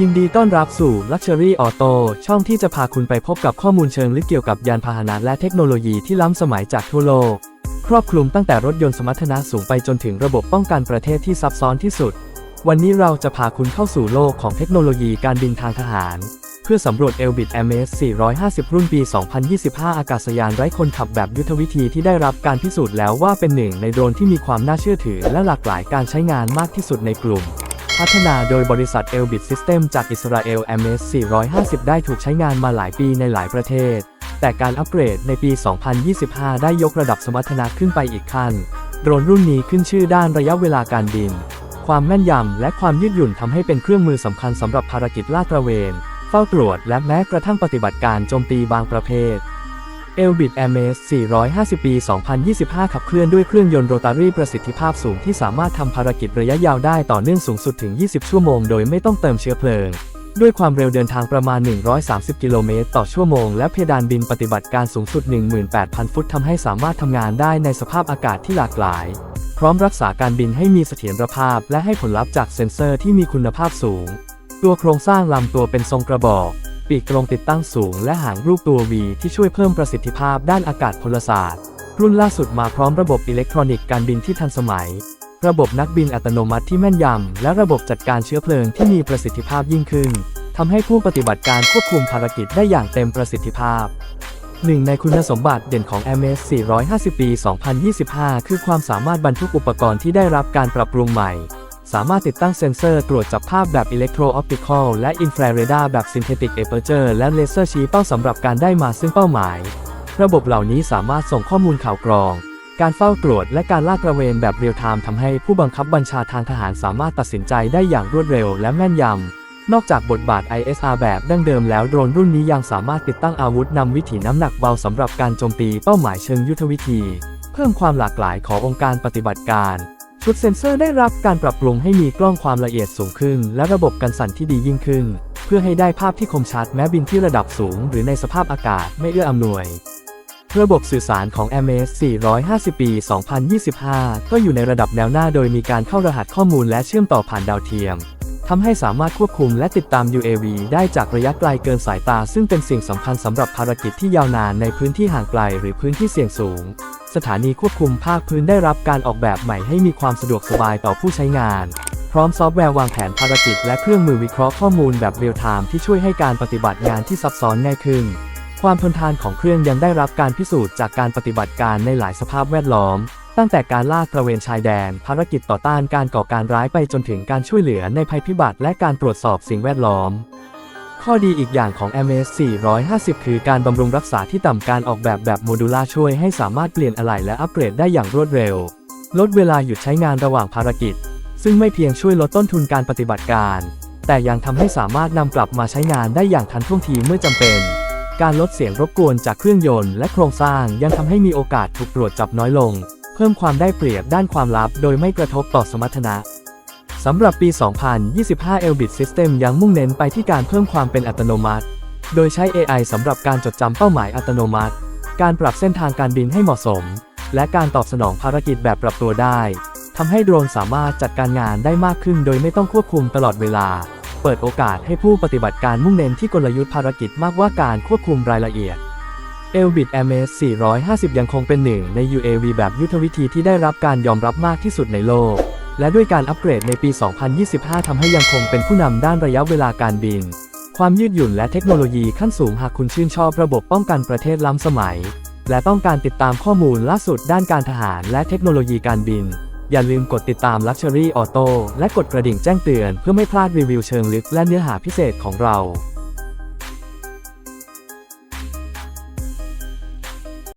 ยินดีต้อนรับสู่ Luxury Auto ช่องที่จะพาคุณไปพบกับข้อมูลเชิงลึกเกี่ยวกับยานพาหนะและเทคโนโลยีที่ล้ำสมัยจากทั่วโลก ครอบคลุมตั้งแต่รถยนต์สมรรถนะสูงไปจนถึงระบบป้องกันประเทศที่ซับซ้อนที่สุด วันนี้เราจะพาคุณเข้าสู่โลกของเทคโนโลยีการบินทางทหาร เพื่อสำรวจ Elbit MS 450 รุ่นปี 2025 อากาศยานไร้คนขับแบบยุทธวิธีที่ได้รับการพิสูจน์แล้วว่าเป็นหนึ่งในโดรนที่มีความน่าเชื่อถือและหลากหลายการใช้งานมากที่สุดในกลุ่ม พัฒนาโดยบริษัท Elbit System จากอิสราเอล MS 450 ได้ถูกใช้งานมาหลายปีในหลายประเทศ แต่การอัปเกรดในปี 2025 ได้ยกระดับสมรรถนะขึ้นไปอีกขั้น โดรนรุ่นนี้ขึ้นชื่อด้านระยะเวลาการบิน ความแม่นยำและความยืดหยุ่นทำให้เป็นเครื่องมือสำคัญสำหรับภารกิจลาดตระเวน เฝ้าตรวจและแม้กระทั่งปฏิบัติการโจมตีบางประเภท Elbit MS 450 ปี 2025 ขับเคลื่อนด้วยเครื่องยนต์โรตารี่ประสิทธิภาพสูงที่สามารถทำภารกิจระยะยาวได้ต่อเนื่องสูงสุดถึง 20 ชั่วโมงโดยไม่ต้องเติมเชื้อเพลิง ด้วยความเร็วเดินทางประมาณ 130 กิโลเมตรต่อชั่วโมง และเพดานบินปฏิบัติการสูงสุด 18,000 ฟุตทำให้สามารถทำงานได้ในสภาพอากาศที่หลากหลาย พร้อมรักษาการบินให้มีเสถียรภาพ และให้ผลลัพธ์จากเซ็นเซอร์ที่มีคุณภาพสูง ตัวโครงสร้างลำตัวเป็นทรงกระบอก ปีกตรงติดตั้งสูงและหางรูปตัว V ที่ช่วยเพิ่มประสิทธิภาพด้านอากาศพลศาสตร์ รุ่นล่าสุดมาพร้อมระบบอิเล็กทรอนิกส์การบินที่ทันสมัย ระบบนักบินอัตโนมัติที่แม่นยำ และระบบจัดการเชื้อเพลิงที่มีประสิทธิภาพยิ่งขึ้นทำให้ผู้ปฏิบัติการควบคุมภารกิจได้อย่างเต็มประสิทธิภาพหนึ่งในคุณสมบัติเด่นของ MS 450 ปี 2025 คือความสามารถบรรทุกอุปกรณ์ที่ได้รับการปรับปรุงใหม่ สามารถติดตั้งเซ็นเซอร์ตรวจจับภาพแบบอิเล็กโทรออปติคอลและอินฟราเรดาร์แบบ Synthetic Aperture และเลเซอร์ชี้เป้าสำหรับการได้มาซึ่งเป้าหมาย ระบบเหล่านี้สามารถส่งข้อมูลข่าวกรอง การเฝ้าตรวจและการลาดตระเวนแบบเรียลไทม์ทำให้ผู้บังคับบัญชาทางทหารสามารถตัดสินใจได้อย่างรวดเร็วและแม่นยำ นอกจากบทบาท ISR แบบดั้งเดิมแล้วโดรนรุ่นนี้ยังสามารถติดตั้งอาวุธนำวิถีน้ำหนักเบาสำหรับการโจมตีเป้าหมายเชิงยุทธวิธี เพิ่มความหลากหลายขององค์การปฏิบัติการ ชุดเซ็นเซอร์ได้รับการปรับปรุงให้มีกล้องความละเอียดสูงขึ้น และระบบกันสั่นที่ดียิ่งขึ้น เพื่อให้ได้ภาพที่คมชัดแม้บินที่ระดับสูง หรือในสภาพอากาศไม่เอื้ออำนวย ระบบสื่อสารของ MS 450 ปี 2025 ก็อยู่ในระดับแนวหน้าโดยมีการเข้ารหัสข้อมูลและเชื่อมต่อผ่านดาวเทียมทำให้สามารถควบคุมและติดตาม UAV ได้จากระยะไกลเกินสายตา ซึ่งเป็นสิ่งสำคัญสำหรับภารกิจที่ยาวนานในพื้นที่ห่างไกลหรือพื้นที่เสี่ยงสูง สถานีควบคุมภาคพื้นได้รับการออกแบบใหม่ให้มีความสะดวกสบายต่อผู้ใช้งาน พร้อมซอฟต์แวร์วางแผนภารกิจและเครื่องมือวิเคราะห์ข้อมูลแบบเรียลไทม์ที่ช่วยให้การปฏิบัติงานที่ซับซ้อนง่ายขึ้น ความทนทานของเครื่องยังได้รับการพิสูจน์จากการปฏิบัติการในหลายสภาพแวดล้อม ตั้งแต่การลากตระเวนชายแดน ภารกิจต่อต้านการก่อการร้ายไปจนถึงการช่วยเหลือในภัยพิบัติและการตรวจสอบสิ่งแวดล้อม ข้อดีอีกอย่างของ MS 450 คือการบำรุงรักษาที่ต่ำการออกแบบแบบโมดูล่าช่วยให้สามารถเปลี่ยนอะไหล่และอัปเกรดได้อย่างรวดเร็ว ลดเวลาหยุดใช้งานระหว่างภารกิจ ซึ่งไม่เพียงช่วยลดต้นทุนการปฏิบัติการ แต่ยังทำให้สามารถนำกลับมาใช้งานได้อย่างทันท่วงทีเมื่อจำเป็น การลดเสียงรบกวนจากเครื่องยนต์และโครงสร้างยังทำให้มีโอกาสถูกตรวจจับน้อยลง เพิ่มความได้เปรียบด้านความลับ โดยไม่กระทบต่อสมรรถนะ สำหรับปี 2025 Elbit System ยังมุ่งเน้นไปที่การเพิ่มความเป็นอัตโนมัติ โดยใช้ AI สำหรับการจดจำเป้าหมายอัตโนมัติ การปรับเส้นทางการบินให้เหมาะสม และการตอบสนองภารกิจแบบปรับตัวได้ทำให้โดรนสามารถจัดการงานได้มากขึ้นโดยไม่ต้องควบคุมตลอดเวลา เปิดโอกาสให้ผู้ปฏิบัติการมุ่งเน้นที่กลยุทธ์ภารกิจมากกว่าการควบคุมรายละเอียด Elbit MS 450 ยังคงเป็นหนึ่งใน UAV แบบยุทธวิธีที่ได้รับการยอมรับมากที่สุดในโลก และด้วยการอัปเกรดในปี 2025 ทำให้ยังคงเป็นผู้นำด้านระยะเวลาการบิน ความยืดหยุ่นและเทคโนโลยีขั้นสูงหากคุณชื่นชอบระบบป้องกันประเทศล้ำสมัย และต้องการติดตามข้อมูลล่าสุดด้านการทหารและเทคโนโลยีการบิน อย่าลืมกดติดตาม Luxury Auto และกดกระดิ่งแจ้งเตือนเพื่อไม่พลาดรีวิวเชิงลึกและเนื้อหาพิเศษของเรา